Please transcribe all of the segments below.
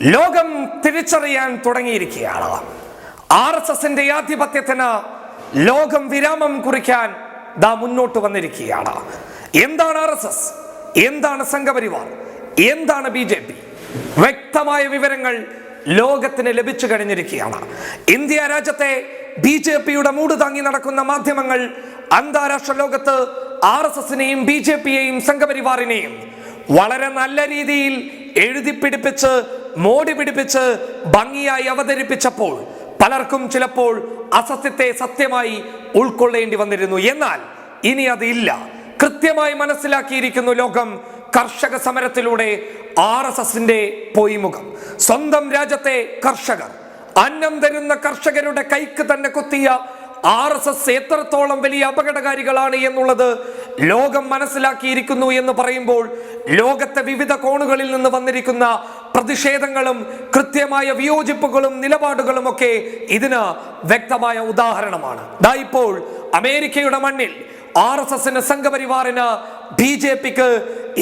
ലോകം തിരിച്ചറിയാൻ തുടങ്ങിയിരിക്കുകയാണ്. ആർ എസ് എസിന്റെ ആധിപത്യത്തിന് ലോകം വിരാമം കുറിക്കാൻ ദാ മുന്നോട്ട് വന്നിരിക്കുകയാണ്. എന്താണ് ആർ എസ് എസ്? എന്താണ് സംഘപരിവാർ? എന്താണ് ബി ജെ പി? വ്യക്തമായ വിവരങ്ങൾ ലോകത്തിന് ലഭിച്ചു കഴിഞ്ഞിരിക്കുകയാണ്. ഇന്ത്യ രാജ്യത്തെ ബി ജെ പിയുടെ മൂട് താങ്ങി നടക്കുന്ന മാധ്യമങ്ങൾ അന്താരാഷ്ട്ര ലോകത്ത് ആർ എസ് എസിനെയും ബി ജെ പിയെയും സംഘപരിവാറിനെയും വളരെ നല്ല രീതിയിൽ എഴുതി പിടിപ്പിച്ച് മോടി പിടിപ്പിച്ച് ഭംഗിയായി അവതരിപ്പിച്ചപ്പോൾ പലർക്കും ചിലപ്പോൾ അസത്യത്തെ സത്യമായി ഉൾക്കൊള്ളേണ്ടി വന്നിരുന്നു. എന്നാൽ ഇനി അതില്ല കൃത്യമായി മനസ്സിലാക്കിയിരിക്കുന്നു ലോകം കർഷക സമരത്തിലൂടെ ആർ എസ് എസിന്റെ പൊയ്മുഖം. സ്വന്തം രാജ്യത്തെ കർഷകർ അന്നം തരുന്ന കർഷകരുടെ കൈക്ക് തന്നെ കുത്തിയ ആർ എസ് എസ് എത്രത്തോളം വലിയ അപകടകാരികളാണ് എന്നുള്ളത് ലോകം മനസ്സിലാക്കിയിരിക്കുന്നു എന്ന് പറയുമ്പോൾ ലോകത്തെ വിവിധ കോണുകളിൽ നിന്ന് വന്നിരിക്കുന്ന പ്രതിഷേധങ്ങളും കൃത്യമായ വിയോജിപ്പുകളും നിലപാടുകളും ഒക്കെ ഇതിന് വ്യക്തമായ ഉദാഹരണമാണ്. ദാ ഇപ്പോൾ അമേരിക്കയുടെ മണ്ണിൽ ആർ എസ് എസിന് സംഘപരിവാറിന് ബി ജെ പിക്ക്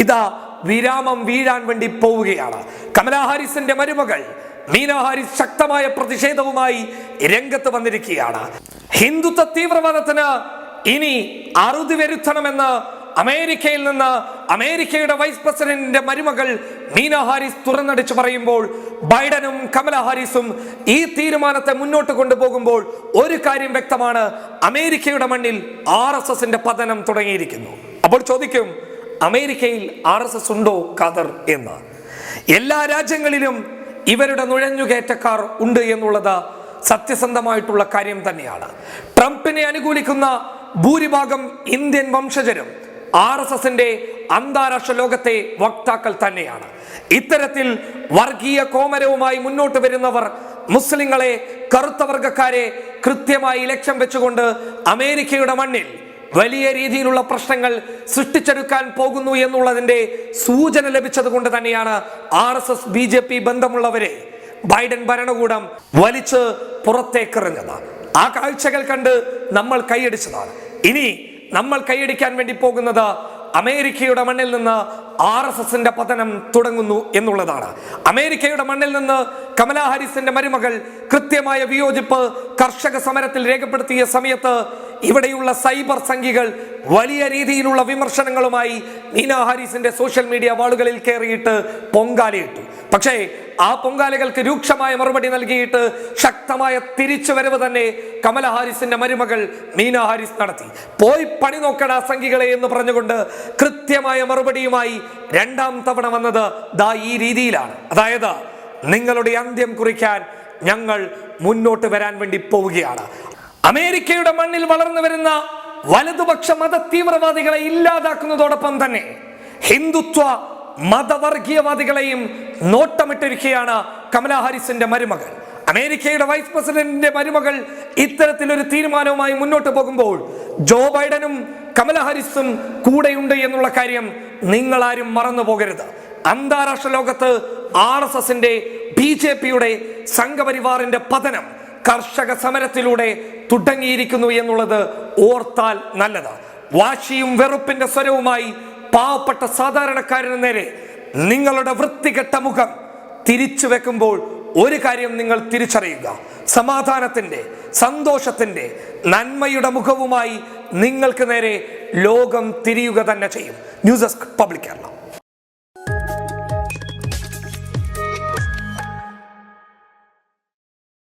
ഇതാ വിരാമം വീഴാൻ വേണ്ടി പോവുകയാണ്. കമലാ ഹാരിസിന്റെ മരുമകൾ മീന ഹാരിസ് ശക്തമായ പ്രതിഷേധവുമായി രംഗത്ത് വന്നിരിക്കുകയാണ്. ഹിന്ദുത്വ തീവ്രവാദത്തിന് ഇനി അറുതി വരുത്തണമെന്ന് അമേരിക്കയിൽ നിന്ന് അമേരിക്കയുടെ വൈസ് പ്രസിഡന്റിന്റെ മരുമകൾ മീന ഹാരിസ് തുറന്നടിച്ചു പറയുമ്പോൾ ബൈഡനും കമല ഹാരിസും ഈ തീരുമാനത്തെ മുന്നോട്ട് കൊണ്ടുപോകുമ്പോൾ ഒരു കാര്യം വ്യക്തമാണ്. അമേരിക്കയുടെ മണ്ണിൽ ആർ എസ് എസിന്റെ പതനം തുടങ്ങിയിരിക്കുന്നു. അപ്പോൾ ചോദിക്കും അമേരിക്കയിൽ ആർ എസ് എസ് ഉണ്ടോ ഖദർ എന്ന്? എല്ലാ രാജ്യങ്ങളിലും ഇവരുടെ നുഴഞ്ഞുകയറ്റക്കാർ ഉണ്ട് എന്നുള്ളത് സത്യസന്ധമായിട്ടുള്ള കാര്യം തന്നെയാണ്. ട്രംപിനെ അനുകൂലിക്കുന്ന ഭൂരിഭാഗം ഇന്ത്യൻ വംശജരും ആർ എസ് എസിന്റെ അന്താരാഷ്ട്ര ലോകത്തെ വക്താക്കൾ തന്നെയാണ്. ഇത്തരത്തിൽ വർഗീയ കോമരവുമായി മുന്നോട്ട് വരുന്നവർ മുസ്ലിങ്ങളെ കറുത്ത വർഗക്കാരെ കൃത്യമായി ലക്ഷ്യം വെച്ചുകൊണ്ട് അമേരിക്കയുടെ മണ്ണിൽ വലിയ രീതിയിലുള്ള പ്രശ്നങ്ങൾ സൃഷ്ടിച്ചെടുക്കാൻ പോകുന്നു എന്നുള്ളതിന്റെ സൂചന ലഭിച്ചത് കൊണ്ട് തന്നെയാണ് R S S B J P ബന്ധമുള്ളവരെ Biden ഭരണകൂടം വലിച്ച് പുറത്തേക്കെറിഞ്ഞത് ആ കാഴ്ചകൾ കണ്ട് നമ്മൾ കൈയടിച്ചതാണ്. ഇനി നമ്മൾ കൈയടിക്കാൻ വേണ്ടി പോകുന്നത് അമേരിക്കയുടെ മണ്ണിൽ നിന്ന് ആർ എസ് എസിന്റെ പതനം തുടങ്ങുന്നു എന്നുള്ളതാണ്. അമേരിക്കയുടെ മണ്ണിൽ നിന്ന് കമലാ ഹാരിസിന്റെ മരുമകൾ കൃത്യമായ വിയോജിപ്പ് കർഷക സമരത്തിൽ രേഖപ്പെടുത്തിയ സമയത്ത് ഇവിടെയുള്ള സൈബർ സംഘികൾ വലിയ രീതിയിലുള്ള വിമർശനങ്ങളുമായി മീന ഹാരിസിന്റെ സോഷ്യൽ മീഡിയ വാളുകളിൽ കയറിയിട്ട് പൊങ്കാലയിട്ടു. പക്ഷേ ആ പൊങ്കാലകൾക്ക് രൂക്ഷമായ മറുപടി നൽകിയിട്ട് ശക്തമായ തിരിച്ചുവരവ് തന്നെ കമല ഹാരിസിന്റെ മരുമകൾ മീന ഹാരിസ് നടത്തി. പോയി പണി നോക്കടാ സംഘികളെ എന്ന് പറഞ്ഞുകൊണ്ട് കൃത്യമായ മറുപടിയുമായി രണ്ടാം തവണ വന്നത് ദാ ഈ രീതിയിലാണ്. അതായത് നിങ്ങളുടെ അന്ത്യം കുറിക്കാൻ ഞങ്ങൾ മുന്നോട്ട് വരാൻ വേണ്ടി പോവുകയാണ്. അമേരിക്കയുടെ മണ്ണിൽ വളർന്നു വരുന്ന വലതുപക്ഷ മത തീവ്രവാദികളെ ഇല്ലാതാക്കുന്നതോടൊപ്പം തന്നെ ഹിന്ദുത്വ മതവർഗീയവാദികളെയും നോട്ടമിട്ടിരിക്കുകയാണ് കമലാ ഹാരിസിന്റെ മരുമകൾ അമേരിക്കയുടെ വൈസ് പ്രസിഡന്റിന്റെ മരുമകൾ ഇത്തരത്തിലൊരു തീരുമാനവുമായി മുന്നോട്ട് പോകുമ്പോൾ ജോ ബൈഡനും കമല ഹാരിസും കൂടെയുണ്ട് എന്നുള്ള കാര്യം നിങ്ങളാരും മറന്നു പോകരുത് അന്താരാഷ്ട്ര ലോകത്ത് ആർ എസ് എസിന്റെ ബി ജെ പിയുടെ സംഘപരിവാറിന്റെ പതനം കർഷക സമരത്തിലൂടെ തുടങ്ങിയിരിക്കുന്നു എന്നുള്ളത് ഓർത്താൽ നല്ലത്. വാശിയും വെറുപ്പിന്റെ സ്വരവുമായി പാവപ്പെട്ട സാധാരണക്കാരന് നേരെ നിങ്ങളുടെ വൃത്തികെട്ട മുഖം തിരിച്ചു വെക്കുമ്പോൾ ഒരു കാര്യം നിങ്ങൾ തിരിച്ചറിയുക. സമാധാനത്തിന്റെ സന്തോഷത്തിന്റെ നന്മയുടെ മുഖവുമായി നിങ്ങൾക്ക് നേരെ ലോകം തിരിയുക തന്നെ ചെയ്യും. News desk public Kerala.